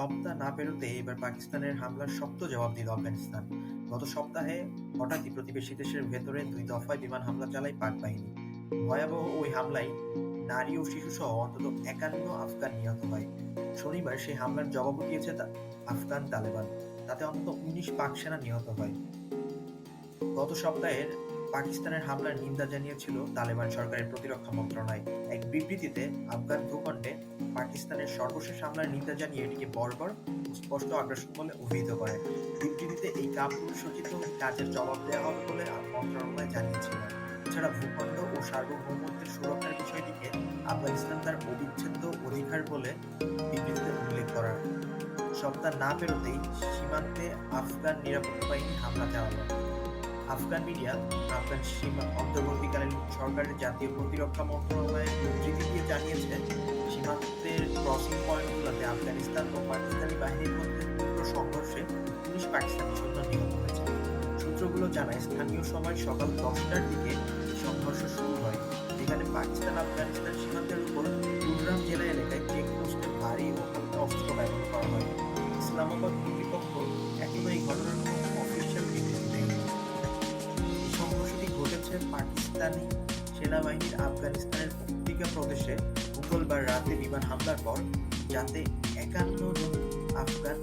সপ্তাহ না পেরোতে এবার পাকিস্তানের হামলার শক্ত জবাব দিল আফগানিস্তান। গত সপ্তাহে হঠাৎই প্রতিবেশী দেশের ভেতরে দুই দফায় বিমান হামলা চালায় পাক বাহিনী। ভয়াবহ ওই হামলায় নারী ও শিশু সহ অন্তত একান্ন আফগান নিহত হয়। শনিবার সেই হামলার জবাবও দিয়েছে আফগান তালেবান। তাতে অন্তত উনিশ পাক সেনা নিহত হয়। গত সপ্তাহের পাকিস্তানের হামলার নিন্দা জানিয়েছিল তালেবান সরকারের প্রতিরক্ষা মন্ত্রণালয়। এক বিবৃতিতে আফগান ভূখণ্ডে সর্বশেষ হামলার নিন্দা জানিয়ে এটিকে বর্বর স্পষ্ট আগ্রাসন বলে অভিহিত করে। বিবৃতিতে এই কাপুরুষোচিত কাজের জবাব দেওয়া হবে বলে মন্ত্রণালয় জানিয়েছিল এছাড়া ভূখণ্ড ও সার্বভৌমত্বের সুরক্ষার বিষয়টিকে আফগানিস্তান তার অবিচ্ছেদ্য অধিকার বলে বিবৃতিতে উল্লেখ করা। সপ্তাহ না পেরোতেই সীমান্তে আফগান নিরাপত্তা বাহিনী হামলা চালালো। আফগান মিডিয়া, আফগান সীমা অন্তর্বর্তীকালীন সরকারের জাতীয় প্রতিরক্ষা মন্ত্রণালয়ের উদ্ধৃতি দিয়ে জানিয়েছে, সীমান্তের ক্রসিং পয়েন্টগুলোতে আফগানিস্তান ও পাকিস্তানি বাহিনীর মধ্যে তীব্র সংঘর্ষে পুলিশ পাকিস্তানি সৈন্য নিহত হয়েছে সূত্রগুলো জানায়, স্থানীয় সময় সকাল দশটার দিকে সংঘর্ষ শুরু হয়। যেখানে পাকিস্তান, আফগানিস্তান সীমান্তের উপর কুলরাম জেলা এলাকায় চেকপোস্টে ভারী ও হালকা অস্ত্র ব্যবহার করা হয়। ইসলামাবাদ কর্তৃপক্ষ এখনও এই ঘটনার কোনো অফিসিয়াল বিবৃতি দেয়নি। এই সংঘর্ষটি ঘটেছে পাকিস্তানি সেনাবাহিনীর আফগানিস্তানের পত্রিকা প্রদেশে মঙ্গলবার রাতে বিমান হামলার পর যাতে একান্ন জন আফগান